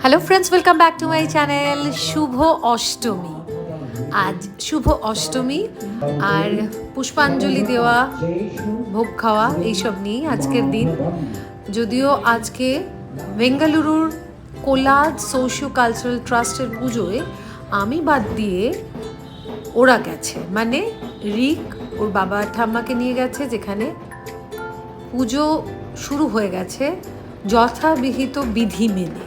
Hello friends welcome back to my channel শুভ অষ্টমী আজ শুভ অষ্টমী আর পুষ্পাঞ্জলি দেওয়া, ভোগ খাওয়া, এইসব নিয়েই আজকের দিন। যদিও আজকে বেঙ্গালুরুর কোলাজ সোশিও কালচারাল ট্রাস্টের পুজোয় আমি বাদ দিয়ে ওরা গেছে। মানে রিক ওর বাবা ঠাম্মাকে নিয়ে গেছে, যেখানে পুজো শুরু হয়ে গেছে। যথাবিহিত বিধি মেনে।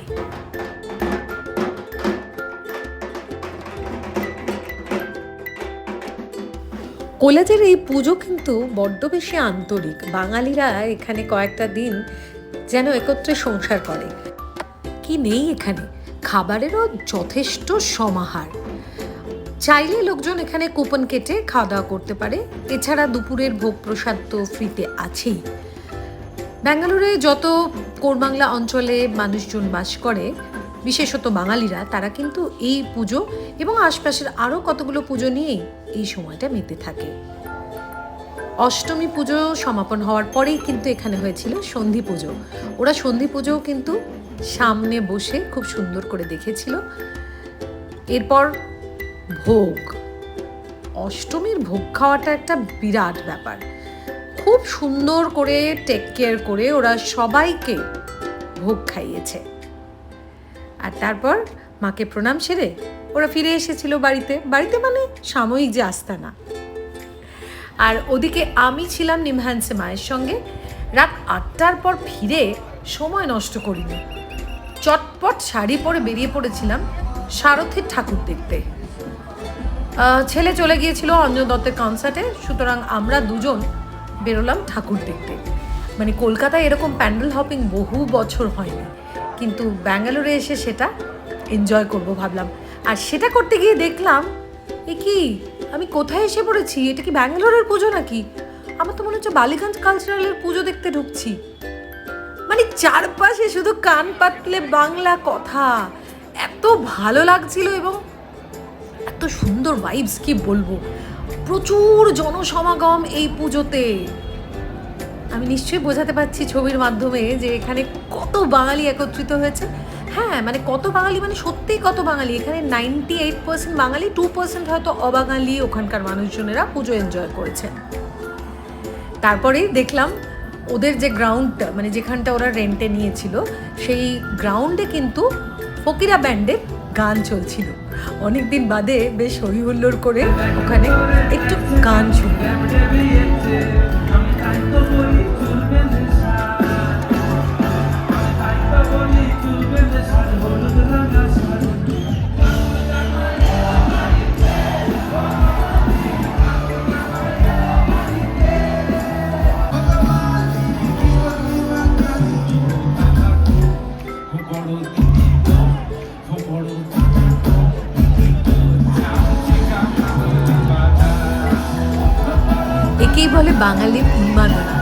কলেজের এই পুজো কিন্তু বড্ড বেশি আন্তরিক। বাঙালিরা এখানে কয়েকটা দিন যেন একত্রে সংসার করে। কি নেই এখানে? খাবারেরও যথেষ্ট সমাহার। চাইলে লোকজন এখানে কুপন কেটে খাওয়া দাওয়া করতে পারে। এছাড়া দুপুরের ভোগ প্রসাদ তো ফ্রিতে আছেই। ব্যাঙ্গালোরে যত কোরবাংলা অঞ্চলে মানুষজন বাস করে, বিশেষত বাঙালিরা, তারা কিন্তু এই পুজো এবং আশপাশের আরও কতগুলো পুজো নিয়েই এই সময়টা মেতে থাকে। অষ্টমী পুজো সমাপন হওয়ার পরেই কিন্তু এখানে হয়েছিল সন্ধি পুজো। ওরা সন্ধি পুজোও কিন্তু সামনে বসে খুব সুন্দর করে দেখেছিল। এরপর ভোগ। অষ্টমীর ভোগ খাওয়াটা একটা বিরাট ব্যাপার। খুব সুন্দর করে টেক কেয়ার করে ওরা সবাইকে ভোগ খাইয়েছে। আর তারপর মাকে প্রণাম সেরে ওরা ফিরে এসেছিল বাড়িতে। বাড়িতে মানে সাময়িক যে আস্তানা। আর ওদিকে আমি ছিলাম নিমহানসে মায়ের সঙ্গে। রাত আটটার পর ফিরে সময় নষ্ট করিনি। চটপট শাড়ি পরে বেরিয়ে পড়েছিলাম সারথীর ঠাকুর দেখতে। ছেলে চলে গিয়েছিল অঞ্জন দত্তের কনসার্টে সুতরাং আমরা দুজন বেরোলাম ঠাকুর দেখতে। মানে কলকাতায় এরকম প্যান্ডেল হপিং বহু বছর হয়নি। কিন্তু ব্যাঙ্গালোরে এসে সেটা এনজয় করব ভাবলাম। আর সেটা করতে গিয়ে দেখলাম, এ কি, আমি কোথায় এসে পড়েছি? এটা কি ব্যাঙ্গালোরের পুজো নাকি? আমার তো মনে হচ্ছে বালিগঞ্জ কালচারালের পুজো দেখতে ঢুকছি। মানে চারপাশে শুধু কান পাতলে বাংলা কথা। এত ভালো লাগছিল এবং এত সুন্দর ভাইবস কি বলব? প্রচুর জনসমাগম এই পুজোতে। আমি নিশ্চয়ই বোঝাতে পারছি ছবির মাধ্যমে যে এখানে কত বাঙালি একত্রিত হয়েছে। হ্যাঁ মানে কত বাঙালি মানে সত্যিই কত বাঙালি। এখানে ninety eight percent Bangali two percent হয়তো অবাঙালি ওখানকার মানুষজনেরা পুজো এনজয় করেছেন তারপরেই দেখলাম ওদের যে গ্রাউন্ডটা মানে যেখানটা ওরা রেন্টে নিয়েছিল, সেই গ্রাউন্ডে কিন্তু ফকিরা ব্যান্ডের গান চলছিল। অনেক দিন বাদে বেশ হই হুল্লোড় করে ওখানে একটু গান শুনলাম। একেই বলে বাঙালি উন্মাদনা।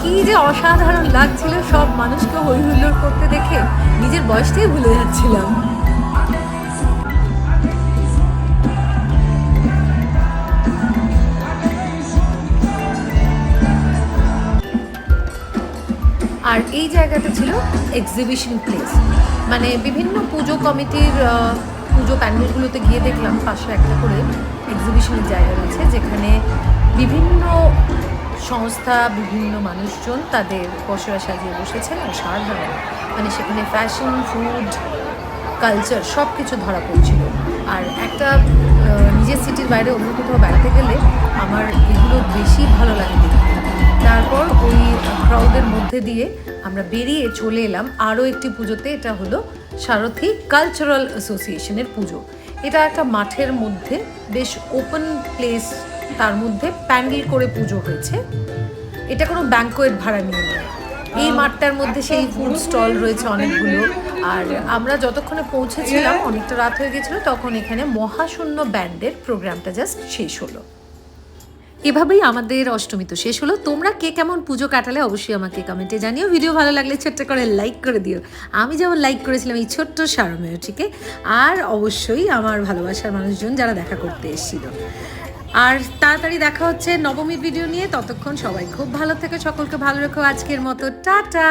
কি যে অসাধারণ লাগছিল সব মানুষকে হই হুল্লোড় করতে দেখে, নিজের বয়সটাই ভুলে যাচ্ছিলাম। আর এই জায়গাটা ছিল এক্সিবিশন প্লেস মানে বিভিন্ন পুজো কমিটির পুজো প্যান্ডেলগুলোতে গিয়ে দেখলাম পাশে একটা করে এক্সিবিশনের জায়গা রয়েছে, যেখানে বিভিন্ন সংস্থা, বিভিন্ন মানুষজন তাদের পসরা সাজিয়ে বসেছেন আর অসাধারণ মানে সেখানে ফ্যাশন ফুড কালচার সব কিছু ধরা পড়ছিল। আর একটা নিজের সিটির বাইরে অন্য কোথাও বেড়াতে গেলে আমার এগুলো বেশি ভালো লাগে তারপর ওই ক্রাউডের মধ্যে দিয়ে আমরা বেরিয়ে চলে এলাম আরও একটি পুজোতে, এটা হলো সারথী কালচারাল অ্যাসোসিয়েশনের পুজো। এটা একটা মাঠের মধ্যে বেশ ওপেন প্লেস তার মধ্যে প্যান্ডেল করে পুজো হয়েছে। এটা কোনো ব্যাঙ্কোয়েট ভাড়া নিয়ে নয়। এই মাঠটার মধ্যে সেই ফুড স্টল রয়েছে অনেকগুলো। আর আমরা যতক্ষণে পৌঁছেছিলাম অনেকটা রাত হয়ে গেছিল তখন এখানে মহাশূন্য ব্যান্ডের প্রোগ্রামটা জাস্ট শেষ হলো। এভাবেই আমাদের অষ্টমী তো শেষ হলো। তোমরা কে কেমন পুজো কাটালে অবশ্যই আমাকে কমেন্টে জানিও। ভিডিও ভালো লাগলে ছোট্ট করে লাইক করে দিও। আমি যেমন লাইক করেছিলাম এই ছোট্ট সারমেয়টিকে আর অবশ্যই আমার ভালোবাসার মানুষজন যারা দেখা করতে এসেছিল। আর তাড়াতাড়ি দেখা হচ্ছে নবমীর ভিডিও নিয়ে। ততক্ষণ সবাই খুব ভালো থেকে, সকলকে ভালো রেখো। আজকের মতো, টাটা!